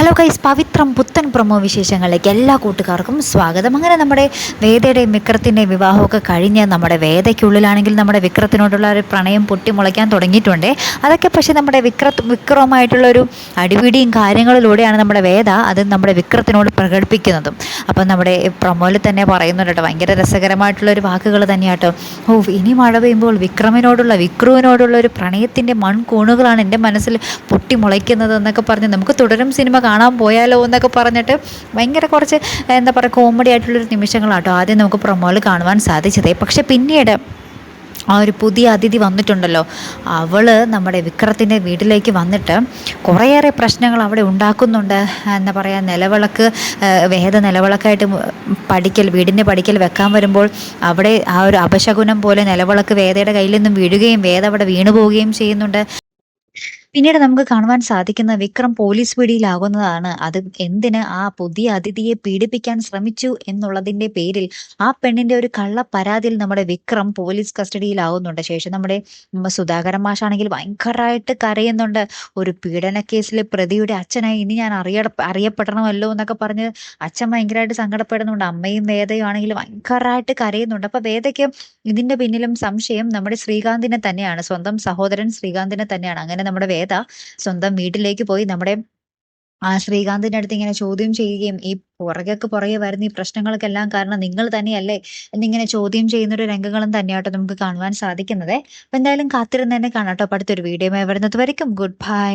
Hello കൈസ് പവിത്രം പുത്തൻ promo വിശേഷങ്ങളിലേക്ക് എല്ലാ കൂട്ടുകാർക്കും സ്വാഗതം. അങ്ങനെ നമ്മുടെ വേദയുടെയും വിക്രത്തിന്റെയും വിവാഹമൊക്കെ കഴിഞ്ഞ് നമ്മുടെ വേദയ്ക്കുള്ളിലാണെങ്കിൽ നമ്മുടെ വിക്രത്തിനോടുള്ള ഒരു പ്രണയം പൊട്ടിമുളയ്ക്കാൻ തുടങ്ങിയിട്ടുണ്ട്. അതൊക്കെ പക്ഷേ നമ്മുടെ വിക്രത്ത് വിക്രമായിട്ടുള്ളൊരു അടിപിടിയും കാര്യങ്ങളിലൂടെയാണ് നമ്മുടെ വേദ അത് നമ്മുടെ വിക്രത്തിനോട് പ്രകടിപ്പിക്കുന്നതും. അപ്പം നമ്മുടെ പ്രൊമോയിൽ തന്നെ പറയുന്നുണ്ട് കേട്ടോ ഭയങ്കര രസകരമായിട്ടുള്ളൊരു വാക്കുകൾ തന്നെയാട്ടോ. ഓ ഇനി മഴ പെയ്യുമ്പോൾ വിക്രമിനോടുള്ള വിക്രുവിനോടുള്ള ഒരു പ്രണയത്തിന്റെ മൺകൂണുകളാണ് എന്റെ മനസ്സിൽ പൊട്ടിമുളയ്ക്കുന്നത് എന്നൊക്കെ പറഞ്ഞ് നമുക്ക് തുടരും സിനിമ കാണാൻ പോയാലോ എന്നൊക്കെ പറഞ്ഞിട്ട് ഭയങ്കര കുറച്ച് എന്താ പറയുക കോമഡി ആയിട്ടുള്ളൊരു നിമിഷങ്ങളാട്ടോ ആദ്യം നമുക്ക് പ്രൊമോയിൽ കാണുവാൻ സാധിച്ചത്. പക്ഷേ പിന്നീട് ആ ഒരു പുതിയ അതിഥി വന്നിട്ടുണ്ടല്ലോ. അവൾ നമ്മുടെ വിക്രത്തിന്റെ വീട്ടിലേക്ക് വന്നിട്ട് കുറേയേറെ പ്രശ്നങ്ങൾ അവിടെ ഉണ്ടാക്കുന്നുണ്ട്. എന്താ പറയുക നിലവിളക്ക് വേദ നിലവിളക്കായിട്ട് പഠിക്കൽ വീടിന്റെ പഠിക്കൽ വെക്കാൻ വരുമ്പോൾ അവിടെ ആ ഒരു അപശകുനം പോലെ നിലവിളക്ക് വേദയുടെ കയ്യിൽ നിന്നും വീഴുകയും വേദ അവിടെ വീണു പോവുകയും ചെയ്യുന്നുണ്ട്. പിന്നീട് നമുക്ക് കാണുവാൻ സാധിക്കുന്ന വിക്രം പോലീസ് പിടിയിലാകുന്നതാണ്. അത് എന്തിന് ആ പുതിയ അതിഥിയെ പീഡിപ്പിക്കാൻ ശ്രമിച്ചു എന്നുള്ളതിന്റെ പേരിൽ ആ പെണ്ണിന്റെ ഒരു കള്ള പരാതിയിൽ നമ്മുടെ വിക്രം പോലീസ് കസ്റ്റഡിയിലാവുന്നുണ്ട്. ശേഷം നമ്മുടെ സുധാകരൻ മാഷാണെങ്കിൽ ഭയങ്കരമായിട്ട് കരയുന്നുണ്ട്. ഒരു പീഡന കേസിൽ പ്രതിയുടെ അച്ഛനായി ഇനി ഞാൻ അറിയ അറിയപ്പെടണമല്ലോ എന്നൊക്കെ പറഞ്ഞ് അച്ഛൻ ഭയങ്കരമായിട്ട് സങ്കടപ്പെടുന്നുണ്ട്. അമ്മയും വേദയും ആണെങ്കിൽ ഭയങ്കരമായിട്ട് കരയുന്നുണ്ട്. അപ്പൊ വേദയ്ക്ക് ഇതിന്റെ പിന്നിലും സംശയം നമ്മുടെ ശ്രീകാന്തിനെ തന്നെയാണ്. സ്വന്തം സഹോദരൻ ശ്രീകാന്തിനെ തന്നെയാണ്. അങ്ങനെ നമ്മുടെ വേദ സ്വന്തം വീട്ടിലേക്ക് പോയി നമ്മുടെ ആ ശ്രീകാന്തിന്റെ അടുത്ത് ഇങ്ങനെ ചോദ്യം ചെയ്യുകയും ഈ പുറകെക്ക് പുറകെ വരുന്ന ഈ പ്രശ്നങ്ങൾക്കെല്ലാം കാരണം നിങ്ങൾ തന്നെയല്ലേ എന്നിങ്ങനെ ചോദ്യം ചെയ്യുന്ന ഒരു രംഗങ്ങളും തന്നെയാട്ടോ നമുക്ക് കാണുവാൻ സാധിക്കുന്നത്. അപ്പൊ എന്തായാലും കാത്തിരുന്ന് തന്നെ കാണാട്ടോ. അടുത്തൊരു വീഡിയോ വരുന്നത് വരയ്ക്കും ഗുഡ് ബൈ.